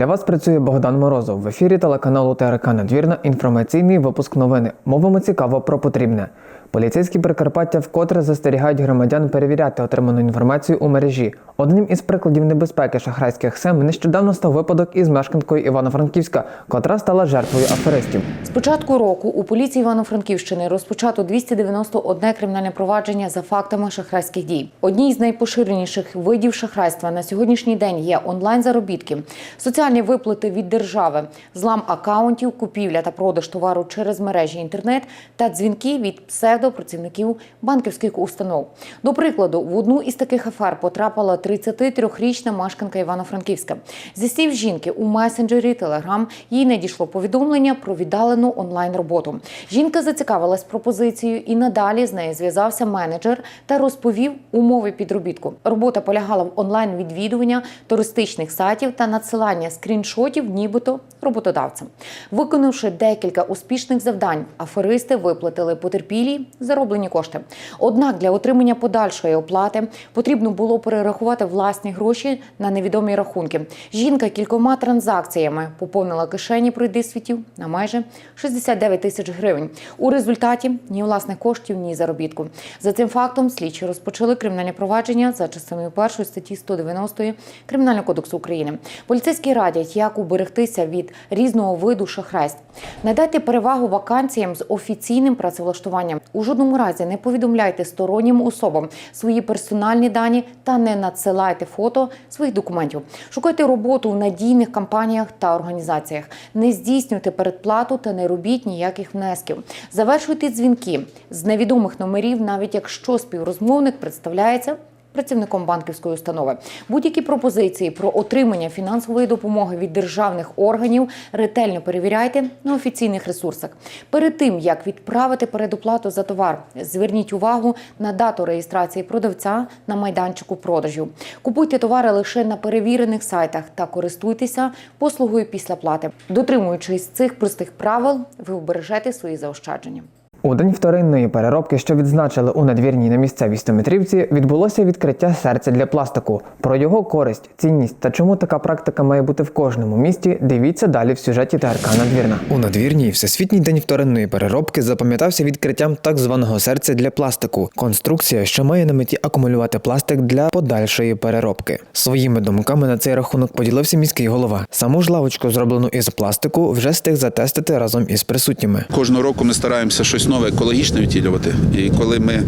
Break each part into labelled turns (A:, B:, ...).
A: Для вас працює Богдан Морозов в ефірі телеканалу ТРК Надвірна. Інформаційний випуск новини. Мовимо цікаво про потрібне. Поліцейські Прикарпаття вкотре застерігають громадян перевіряти отриману інформацію у мережі. Одним із прикладів небезпеки шахрайських схем нещодавно став випадок із мешканкою Івано-Франківська, котра стала жертвою аферистів.
B: З початку року у поліції Івано-Франківщини розпочато 291 кримінальне провадження за фактами шахрайських дій. Одній з найпоширеніших видів шахрайства на сьогоднішній день є онлайн-заробітки, соціальні виплати від держави, злам акаунтів, купівля та продаж товару через мережі інтернет та дзвінки від псевдопрацівників банківських установ. До прикладу, в одну із таких афер потрапила 33-річна мешканка Івано-Франківська. Зі слів жінки у месенджері Телеграм їй надійшло повідомлення про віддалену онлайн роботу. Жінка зацікавилась пропозицією і надалі з нею зв'язався менеджер та розповів умови підробітку. Робота полягала в онлайн відвідування туристичних сайтів та надсилання скріншотів, нібито роботодавцям. Виконавши декілька успішних завдань, аферисти виплатили потерпілій зароблені кошти. Однак для отримання подальшої оплати потрібно було перерахувати власні гроші на невідомі рахунки. Жінка кількома транзакціями поповнила кишені пройдисвітів на майже 69 тисяч гривень. У результаті ні власних коштів, ні заробітку. За цим фактом слідчі розпочали кримінальне провадження за частиною першої статті 190 Кримінального кодексу України. Поліцейські радять, як уберегтися від різного виду шахрайств. Надайте перевагу вакансіям з офіційним працевлаштуванням. У жодному разі не повідомляйте стороннім особам свої персональні дані та не надсилайте фото своїх документів. Шукайте роботу у надійних компаніях та організаціях. Не здійснюйте передплату та не робіть ніяких внесків. Завершуйте дзвінки з невідомих номерів, навіть якщо співрозмовник представляється працівником банківської установи. Будь-які пропозиції про отримання фінансової допомоги від державних органів ретельно перевіряйте на офіційних ресурсах. Перед тим як відправити передоплату за товар, зверніть увагу на дату реєстрації продавця на майданчику продажів. Купуйте товари лише на перевірених сайтах та користуйтеся послугою після плати. Дотримуючись цих простих правил, ви обережете свої заощадження.
A: У день вторинної переробки, що відзначили у надвірній на місцевій стометрівці, відбулося відкриття серця для пластику. Про його користь, цінність та чому така практика має бути в кожному місті. Дивіться далі в сюжеті ТРК Надвірна. У надвірній всесвітній день вторинної переробки запам'ятався відкриттям так званого серця для пластику. Конструкція, що має на меті акумулювати пластик для подальшої переробки. Своїми думками на цей рахунок поділився міський голова. Саму ж лавочку, зроблену із пластику, вже встиг затестити разом із присутніми.
C: Кожного року ми стараємося щось нове екологічно втілювати. І коли ми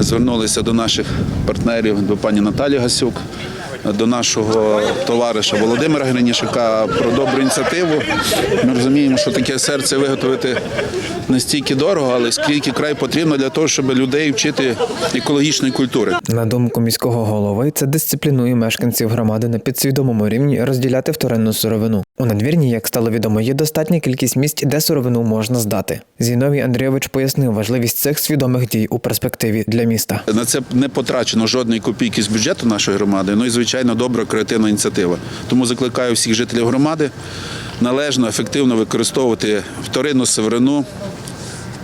C: звернулися до наших партнерів, до пані Наталі Гасюк, до нашого товариша Володимира Гринішика про добру ініціативу, ми розуміємо, що таке серце виготовити не стільки дорого, але скільки край потрібно для того, щоб людей вчити екологічної культури.
A: На думку міського голови, це дисциплінує мешканців громади на підсвідомому рівні розділяти вторинну сировину. У надвірні, як стало відомо, є достатня кількість місць, де сировину можна здати. Зіновій Андрійович пояснив важливість цих свідомих дій у перспективі для міста.
C: На це не потрачено жодної копійки з бюджету нашої громади. Ну і звичайно добра креативна ініціатива. Тому закликаю всіх жителів громади належно, ефективно використовувати вторинну северину.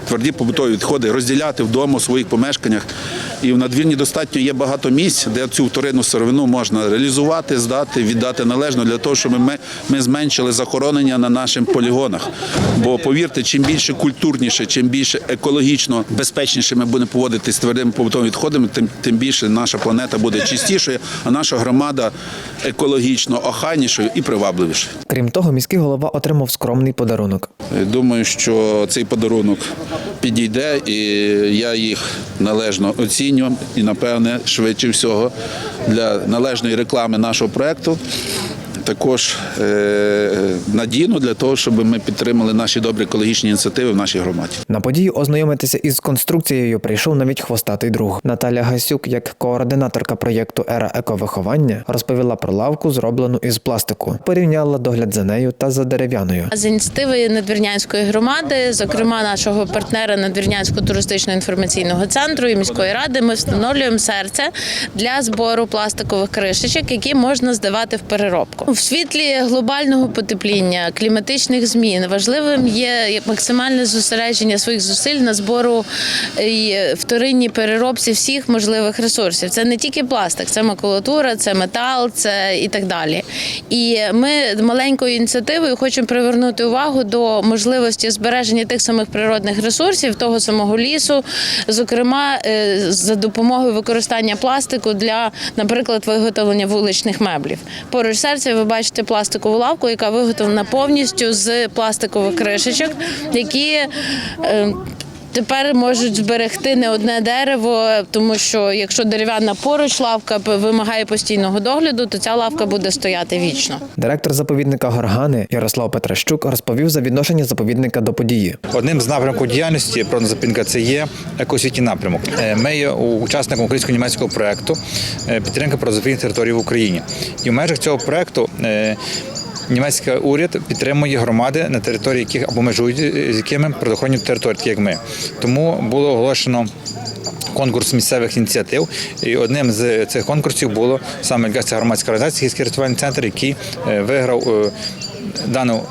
C: Тверді побутові відходи розділяти вдома у своїх помешканнях. І в надвірні достатньо є багато місць, де цю вторинну сировину можна реалізувати, здати, віддати належно для того, щоб ми, ми зменшили захоронення на наших полігонах. Бо повірте, чим більше культурніше, чим більше екологічно безпечніше ми будемо поводитися з твердими побутовими відходами, тим, тим більше наша планета буде чистішою, а наша громада екологічно охайнішою і привабливішою.
A: Крім того, міський голова отримав скромний подарунок.
C: Думаю, що цей подарунок підійде, і я їх належно оціню і, напевне, швидше всього для належної реклами нашого проєкту. Також е, надійно для того, щоб ми підтримали наші добрі екологічні ініціативи в нашій громаді.
A: На подію ознайомитися із конструкцією прийшов навіть хвостатий друг. Наталя Гасюк, як координаторка проєкту Ера ековиховання, розповіла про лавку, зроблену із пластику. Порівняла догляд за нею та за дерев'яною.
D: З ініціативи Надвірнянської громади, зокрема нашого партнера Надвірнянського туристично-інформаційного центру і міської ради, ми встановлюємо серце для збору пластикових кришечок, які можна здавати в переробку. В світлі глобального потепління, кліматичних змін важливим є максимальне зосередження своїх зусиль на збору і вторинній переробці всіх можливих ресурсів. Це не тільки пластик, це макулатура, це метал, це і так далі. І ми маленькою ініціативою хочемо привернути увагу до можливості збереження тих самих природних ресурсів, того самого лісу, зокрема е, за допомогою використання пластику для, наприклад, виготовлення вуличних меблів. Поруч серця бачите пластикову лавку, яка виготовлена повністю з пластикових кришечок, які е, Тепер можуть зберегти не одне дерево, тому що якщо дерев'яна поруч лавка вимагає постійного догляду, то ця лавка буде стояти вічно.
A: Директор заповідника Горгани Ярослав Петращук розповів за відношення заповідника до події.
E: Одним з напрямків діяльності природна це є екосвітній напрямок. Е, Ми є учасником українсько-німецького проекту е, підтримки природозапінних територій в Україні. І в межах цього проекту е, німецький уряд підтримує громади на території яких або межують е, з якими природоохоронні території, такі як ми. Тому було оголошено. Конкурс місцевих ініціатив, і одним з цих конкурсів було саме громадська організація «Гірський рятувальний центр, який е, виграв е, дану,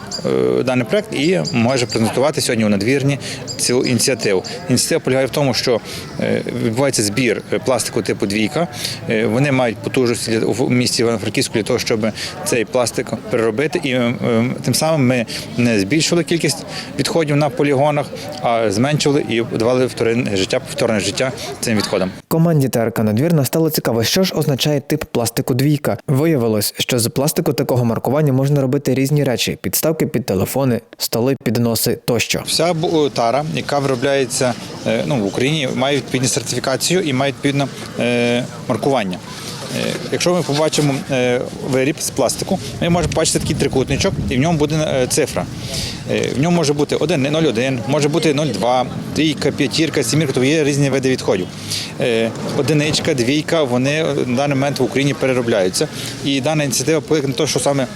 E: даний проект і може презентувати сьогодні у надвірні цю ініціативу. Ініціатива полягає в тому, що е, відбувається збір е, пластику типу двійка. Е, Вони мають потужності в місті Івано-Франківську для того, щоб цей пластик переробити. І е, е, тим самим ми не збільшували кількість відходів на полігонах, а зменшували і давали вторинне життя, повторне життя цим відходам.
A: Команді ТРК Надвірна стало цікаво, що ж означає тип пластику двійка. Виявилось, що з пластику такого маркування можна робити різні речі: підставки під телефони, столи, підноси тощо.
E: Вся тара, яка виробляється е, ну, в Україні, має відповідну сертифікацію і має відповідне е, маркування. Е, Якщо ми побачимо е, виріб з пластику, ми можемо побачити такий трикутничок, і в ньому буде е, цифра. Е, В ньому може бути 1, 0,1, може бути 0,2, трійка, п'ятірка, сімірка, тобто є різні види відходів. Е, Одиничка, двійка, вони на даний момент в Україні переробляються. І дана ініціатива покликана на те, що саме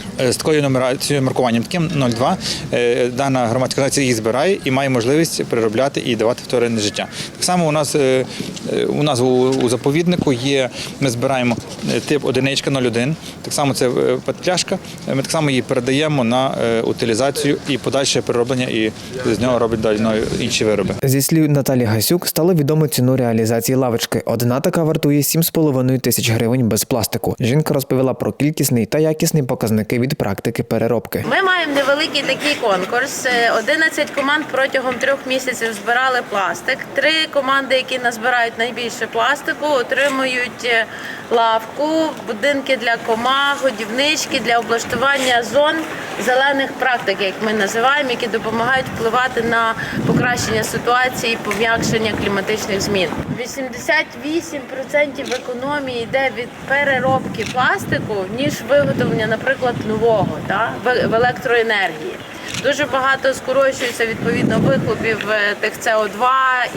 E: Е, З такою нумерацією маркуванням таким 02 е, дана громадська організація їх збирає і має можливість переробляти і давати вторинне життя. Так само у нас е, е, у нас у, заповіднику є. Ми збираємо е, тип одиничка 01, Так само це е, петляшка. Ми так само її передаємо на е, утилізацію і подальше перероблення, і з нього роблять далі інші вироби.
A: Зі слів Наталі Гасюк, стало відомо ціну реалізації лавочки. Одна така вартує 7,5 тисяч гривень без пластику. Жінка розповіла про кількісний та якісний показники від практики переробки.
F: Ми маємо невеликий такий конкурс. Е, 11 команд протягом трьох місяців збирали пластик. Три команди, які назбирають найбільше пластику, отримують е, лавку, будинки для комах, годівнички для облаштування зон зелених практик, як ми називаємо, які допомагають впливати на покращення ситуації, і пом'якшення кліматичних змін. 88% економії йде від переробки пластику, ніж виготовлення, наприклад, нового та, в електроенергії. Дуже багато скорочується відповідно вихлопів е, тих СО2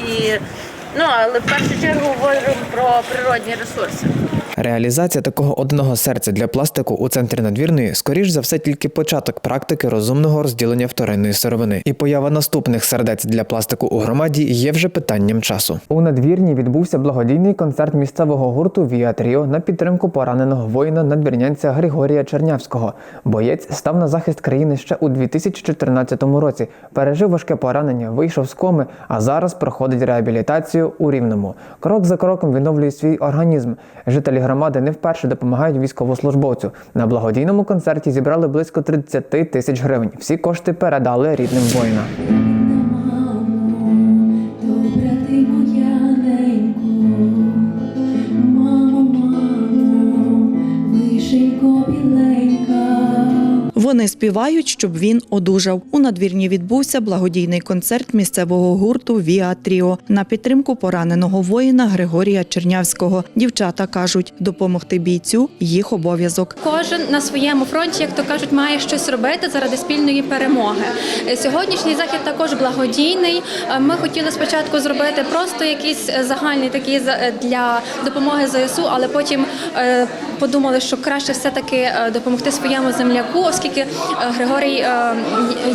F: і ну але в першу чергу говоримо про природні ресурси.
A: Реалізація такого одного серця для пластику у центрі надвірної, скоріш за все, тільки початок практики розумного розділення вторинної сировини. І поява наступних сердець для пластику у громаді є вже питанням часу. У надвірні відбувся благодійний концерт місцевого гурту Віа Тріо на підтримку пораненого воїна надвірнянця Григорія Чернявського. Боєць став на захист країни ще у 2014 році. Пережив важке поранення, вийшов з коми, а зараз проходить реабілітацію у Рівному. Крок за кроком відновлює свій організм. Жителі громади не вперше допомагають військовослужбовцю. На благодійному концерті зібрали близько 30 тисяч гривень. Всі кошти передали рідним воїна.
G: Вони співають, щоб він одужав. У надвірні відбувся благодійний концерт місцевого гурту Віа Тріо на підтримку пораненого воїна Григорія Чернявського. Дівчата кажуть, допомогти бійцю їх обов'язок.
H: Кожен на своєму фронті, як то кажуть, має щось робити заради спільної перемоги. Е, Сьогоднішній захід також благодійний. Е, Ми хотіли спочатку зробити просто якийсь е, загальний такий для допомоги ЗСУ, але потім подумали, що краще все таки допомогти своєму земляку, оскільки оскільки е, Григорій е,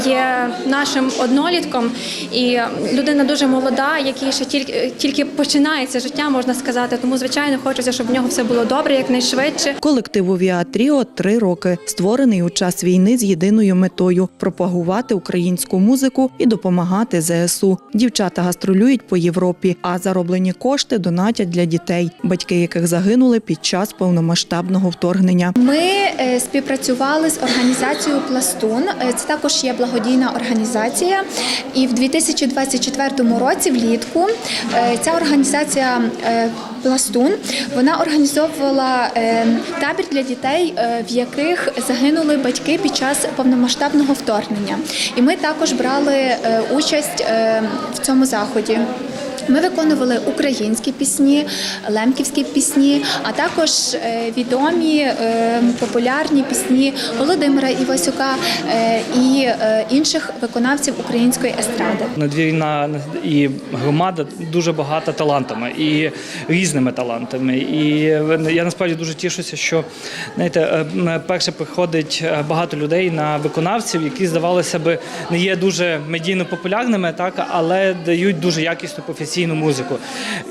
H: є нашим однолітком і людина дуже молода, який ще тільки тільки починається життя, можна сказати. Тому звичайно хочеться, щоб в нього все було добре, якнайшвидше.
G: Колективу Віатріо три роки створений у час війни з єдиною метою пропагувати українську музику і допомагати ЗСУ. Дівчата гастролюють по Європі, а зароблені кошти донатять для дітей, батьки яких загинули під час повномасштабного вторгнення.
I: Ми е, співпрацювали з організацією Пластун. Е, Це також є благодійна організація. І в 2024 році, влітку, е, ця організація е, Пластун вона організовувала табір для дітей, в яких загинули батьки під час повномасштабного вторгнення. І ми також брали участь в цьому заході. Ми виконували українські пісні, лемківські пісні, а також е, відомі е, популярні пісні Володимира Івасюка е, і інших виконавців української естради.
J: Надвірна і громада дуже багата талантами і різними талантами. І я насправді дуже тішуся, що знаєте, перше приходить багато людей на виконавців, які здавалося би не є дуже медійно популярними, так але дають дуже якісну професійну музику.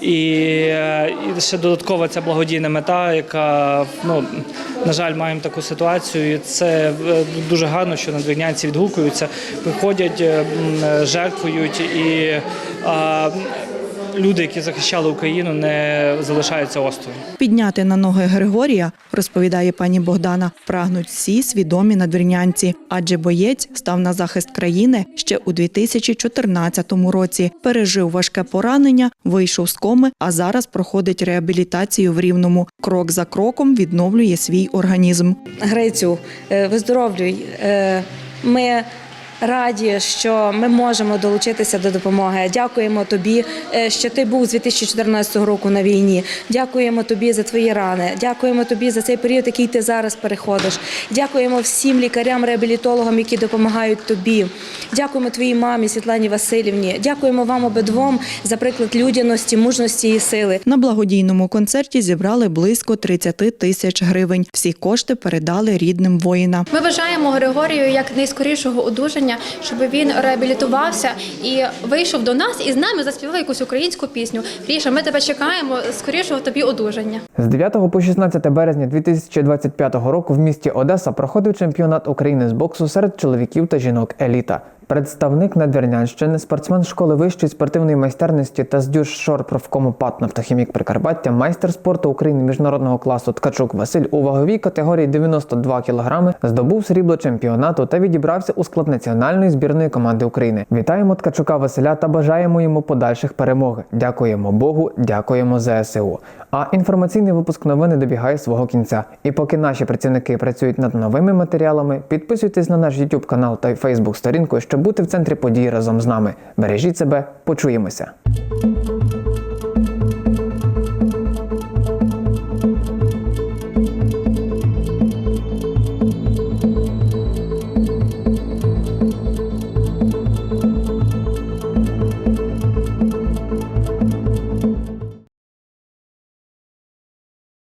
J: І, е, і ще додаткова ця благодійна мета, яка ну на жаль, маємо таку ситуацію. І це е, дуже гарно, що надвірнянці відгукуються, приходять, е, жертвують і люди, які захищали Україну, не залишаються осторонь.
G: Підняти на ноги Григорія, розповідає пані Богдана, прагнуть всі свідомі надвірнянці, адже боєць став на захист країни ще у 2014 році. Пережив важке поранення, вийшов з коми, а зараз проходить реабілітацію в рівному. Крок за кроком відновлює свій організм.
K: Грицю, е, виздоровлюй. Е, Ми раді, що ми можемо долучитися до допомоги. Дякуємо тобі, е, що ти був з 2014 року на війні. Дякуємо тобі за твої рани. Дякуємо тобі за цей період, який ти зараз переходиш. Дякуємо всім лікарям, реабілітологам, які допомагають тобі. Дякуємо твоїй мамі Світлані Васильівні. Дякуємо вам обидвом за приклад людяності, мужності і сили.
G: На благодійному концерті зібрали близько 30 тисяч гривень. Всі кошти передали рідним воїна.
H: Ми бажаємо Григорію як найскорішого одужання, щоб він реабілітувався і вийшов до нас і з нами заспівав якусь українську пісню. Ріша, ми тебе чекаємо. Скорішого тобі одужання.
A: З 9 по 16 березня 2025 року в місті Одеса проходив чемпіонат України з боксу серед чоловіків та жінок еліта. Представник Надвірнянщини, спортсмен школи вищої спортивної майстерності та здюж шор профкому ПАТ «Нафтохімік Прикарпаття, майстер спорту України міжнародного класу Ткачук Василь у ваговій категорії 92 кг здобув срібло чемпіонату та відібрався у склад національної збірної команди України. Вітаємо Ткачука Василя та бажаємо йому подальших перемог. Дякуємо Богу, дякуємо ЗСУ. А інформаційний випуск новини добігає свого кінця. І поки наші працівники працюють над новими матеріалами, підписуйтесь на наш YouTube канал та Facebook сторінку, щоб бути в центрі подій разом з нами. Бережіть себе, почуємося.